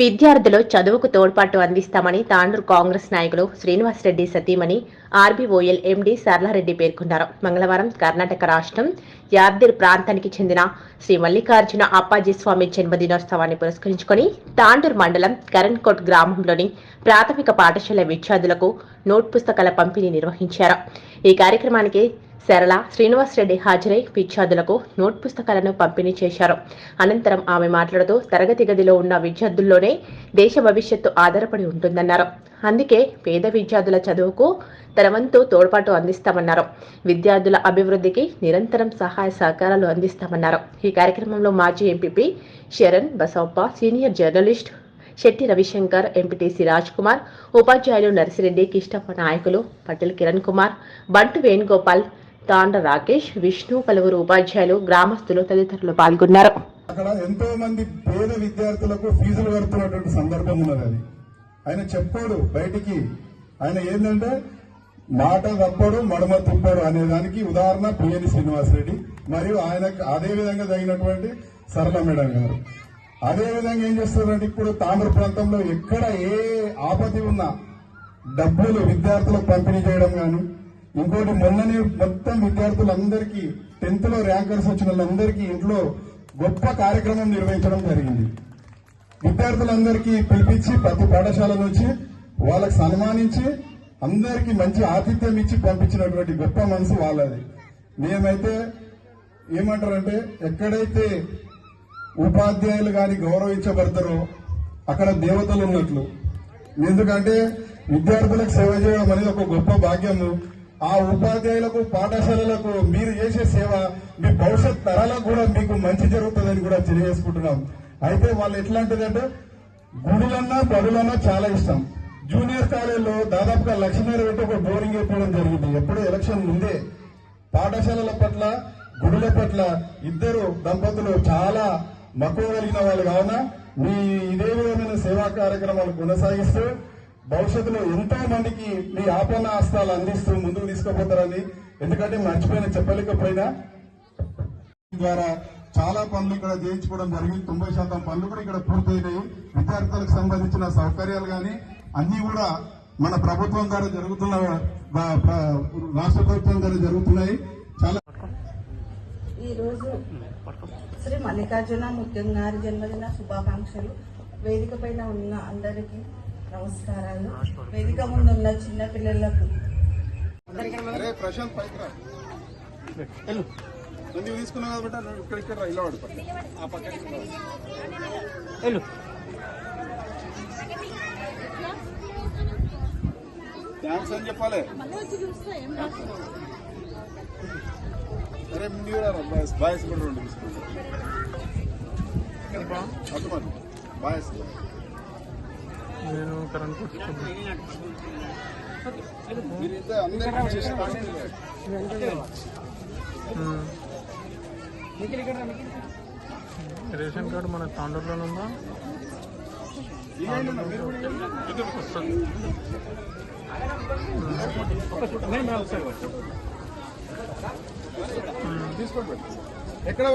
విద్యార్థులు చదువుకు తోడ్పాటు అందిస్తామని తాండూరు కాంగ్రెస్ నాయకులు శ్రీనివాసరెడ్డి సతీమణి ఆర్బీఓఎల్ ఎండీ సర్లారెడ్డి పేర్కొన్నారు. మంగళవారం కర్ణాటక రాష్ట్రం యాద్గిర్ ప్రాంతానికి చెందిన శ్రీ మల్లికార్జున అప్పాజీ స్వామి జన్మదినోత్సవాన్ని పురస్కరించుకొని తాండూరు మండలం కరణ్కోట్ గ్రామంలోని ప్రాథమిక పాఠశాల విద్యార్థులకు నోట్ పుస్తకాల పంపిణీ నిర్వహించారు. ఈ కార్యక్రమానికి సరళ శ్రీనివాసరెడ్డి హాజరై విద్యార్థులకు నోట్ పుస్తకాలను పంపిణీ చేశారు. అనంతరం ఆమె మాట్లాడుతూ తరగతి గదిలో ఉన్న విద్యార్థుల్లోనే దేశ భవిష్యత్తు ఆధారపడి ఉంటుందన్నారు. అందుకే పేద విద్యార్థుల చదువుకు తన వంతు తోడ్పాటు అందిస్తామన్నారు. విద్యార్థుల అభివృద్ధికి నిరంతరం సహాయ సహకారాలు అందిస్తామన్నారు. ఈ కార్యక్రమంలో మాజీ MPP Sharan Basappa senior journalist Shetty Ravishankar MPTC Raj Kumar ఉపాధ్యాయులు నర్సిరెడ్డి కిష్టప్ప నాయకులు పటేల్ కిరణ్ కుమార్ బంటు వేణుగోపాల్ తాండ రాకేష్ విష్ణు పలువురు ఉపాధ్యాయులు గ్రామస్తులు తదితరులు పాల్గొన్నారు. అక్కడ ఎంతో మంది పేద విద్యార్థులకు ఫీజులు కడుతున్నటువంటి సందర్భం ఉన్నది అది. ఆయన చెప్పాడు బయటికి ఆయన ఏంటంటే మాట తప్పడు మడమ తుప్పడు అనే దానికి ఉదాహరణ పిఎని శ్రీనివాసరెడ్డి మరియు ఆయనకు అదే విధంగా తగినటువంటి సరళ మేడం గారు. అదే విధంగా ఏం చేస్తారంటే ఇప్పుడు తామర ప్రాంతంలో ఎక్కడ ఏ ఆపతి ఉన్నా డబ్బులు విద్యార్థులకు పంపిణీ చేయడం కానీ ఇంకోటి మొన్ననే మొత్తం విద్యార్థులందరికీ టెన్త్లో ర్యాంకర్స్ వచ్చిన వాళ్ళందరికీ ఇంట్లో గొప్ప కార్యక్రమం నిర్వహించడం జరిగింది. విద్యార్థులందరికీ పిలిపించి ప్రతి పాఠశాల నుంచి వాళ్ళకి సన్మానించి అందరికీ మంచి ఆతిథ్యం ఇచ్చి పంపించినటువంటి గొప్ప మనసు వాళ్ళది. మేమైతే ఏమంటారంటే ఎక్కడైతే ఉపాధ్యాయులు కానీ గౌరవించబడతారో అక్కడ దేవతలు ఉన్నట్లు. ఎందుకంటే విద్యార్థులకు సేవ చేయడం అనేది ఒక గొప్ప భాగ్యము. ఆ ఉపాధ్యాయులకు పాఠశాలలకు మీరు చేసే సేవ మీ భవిష్యత్ తరాలకు కూడా మీకు మంచి జరుగుతుందని కూడా తెలియజేసుకుంటున్నాం. అయితే వాళ్ళు ఎట్లాంటిదంటే గుడులన్నా బడులన్నా చాలా ఇష్టం. జూనియర్ కాలేజీలో దాదాపుగా లక్ష్మీనగర్ పెట్టి ఒక బోరింగ్ వేయడం జరిగింది. ఎప్పుడో ఎలక్షన్ ముందే పాఠశాలల పట్ల గుడుల పట్ల ఇద్దరు దంపతులు చాలా మక్కువ కలిగిన వాళ్ళు కావున మీ ఇదే విధమైన సేవా కార్యక్రమాలు కొనసాగిస్తూ భవిష్యత్తులో ఎంతో మందికి మీ ఆపన్న హస్తాలు అందిస్తూ ముందుకు తీసుకుపోతారని ఎందుకంటే మర్చిపోయిన చెప్పలేకపోయినా ద్వారా చాలా పనులు ఇక్కడ చేయించుకోవడం జరిగింది. తొంభై శాతం పనులు కూడా ఇక్కడ పూర్తయినాయి. విద్యార్థులకు సంబంధించిన సౌకర్యాలు కానీ అన్ని కూడా మన ప్రభుత్వం ద్వారా జరుగుతున్న రాష్ట్ర ప్రభుత్వం ద్వారా జరుగుతున్నాయి. చాలా ఈరోజు శ్రీ మల్లికార్జున ముత్యం గారి జన్మదిన శుభాకాంక్షలు. వేదిక పైన ఉన్న అందరికీ నమస్కారాలు. వేదిక ముందు ఉన్న చిన్న పిల్లలకు అరే ప్రశాంత్ పైకి రా. ఎందుకు తీసుకున్నావు కాబట్టి నువ్వు ఇక్కడ ఇక్కడ ఇలా పడుకో ఆ పక్కకి రా. థ్యాంక్స్ అని చెప్పాలి. అరే ముందు కూడా బాయ్స్. బాయ్స్ కూడా రెండు తీసుకుంటా. బాయ్స్. నేను కరెంట్ రేషన్ కార్డు మన తాండూరులోనే ఉందా? ఎక్కడ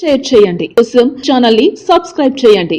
షేర్ చేయండి. కోసం ఛానల్ని సబ్స్క్రైబ్ చేయండి.